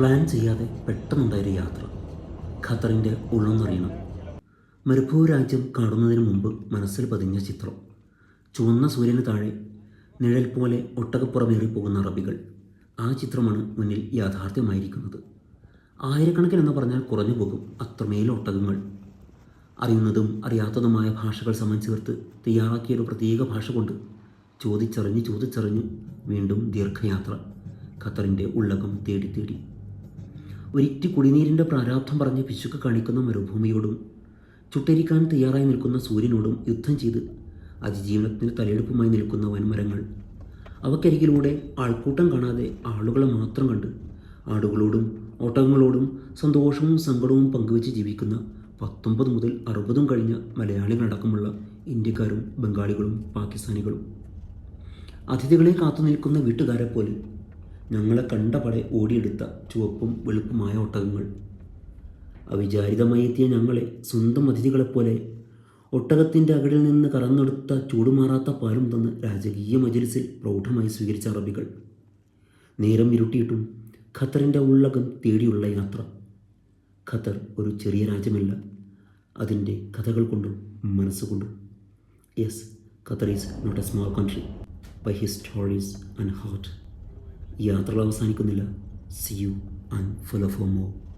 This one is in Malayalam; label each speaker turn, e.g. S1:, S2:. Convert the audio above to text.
S1: പ്ലാൻ ചെയ്യാതെ പെട്ടെന്നുണ്ടായൊരു യാത്ര. ഖത്തറിന്റെ ഉള്ളെന്നറിയണം. മരുഭൂ രാജ്യം കാണുന്നതിന് മുമ്പ് മനസ്സിൽ പതിഞ്ഞ ചിത്രം. ചുവന്ന സൂര്യന് താഴെ നിഴൽ പോലെ ഒട്ടകപ്പുറമേറി പോകുന്ന അറബികൾ. ആ ചിത്രമാണ് മുന്നിൽ യാഥാർത്ഥ്യമായിരിക്കുന്നത്. ആയിരക്കണക്കിനെന്ന് പറഞ്ഞാൽ കുറഞ്ഞു പോകും അത്രമേൽ ഒട്ടകങ്ങൾ. അറിയുന്നതും അറിയാത്തതുമായ ഭാഷകൾ സമം ചേർത്ത് തയ്യാറാക്കിയൊരു പ്രത്യേക ഭാഷ കൊണ്ട് ചോദിച്ചറിഞ്ഞ് ചോദിച്ചറിഞ്ഞ് വീണ്ടും ദീർഘയാത്ര ഖത്തറിന്റെ ഉള്ളകം തേടി തേടി ഒരിറ്റ് കുടിനീരിന്റെ പ്രാരാബ്ധം പറഞ്ഞ് പിശുക്ക് കാണിക്കുന്ന മരുഭൂമിയോടും ചുട്ടരിക്കാൻ തയ്യാറായി നിൽക്കുന്ന സൂര്യനോടും യുദ്ധം ചെയ്ത് അതിജീവനത്തിന് തലയെടുപ്പുമായി നിൽക്കുന്ന വൻമരങ്ങൾ. അവക്കരികിലൂടെ ആൾക്കൂട്ടം കാണാതെ ആളുകളെ മാത്രം കണ്ട് ആടുകളോടും ഓട്ടങ്ങളോടും സന്തോഷവും സങ്കടവും പങ്കുവെച്ച് ജീവിക്കുന്ന പത്തൊമ്പത് മുതൽ അറുപതും കഴിഞ്ഞ മലയാളികളടക്കമുള്ള ഇന്ത്യക്കാരും ബംഗാളികളും പാകിസ്ഥാനികളും. അതിഥികളെ കാത്തു നിൽക്കുന്ന വീട്ടുകാരെ പോലെ ഞങ്ങളെ കണ്ടപടെ ഓടിയെടുത്ത ചുവപ്പും വെളുപ്പുമായ ഒട്ടകങ്ങൾ. അവിചാരിതമായി എത്തിയ ഞങ്ങളെ സ്വന്തം അതിഥികളെപ്പോലെ ഒട്ടകത്തിന്റെ അകടിൽ നിന്ന് കറന്നെടുത്ത ചൂടുമാറാത്ത പാലും തന്ന് രാജകീയ മജലിസിൽ പ്രൗഢമായി സ്വീകരിച്ച അറബികൾ. നേരം ഇരുട്ടിയിട്ടും ഖത്തറിന്റെ ഉള്ളകം തേടിയുള്ള യാത്ര. ഖത്തർ ഒരു ചെറിയ രാജ്യമല്ല അതിന്റെ കഥകൾ കൊണ്ടും മനസ്സുകൊണ്ടും yes Qatar is not a small country by his stories and heart യാത്രകൾ അവസാനിക്കുന്നില്ല. See you and follow for more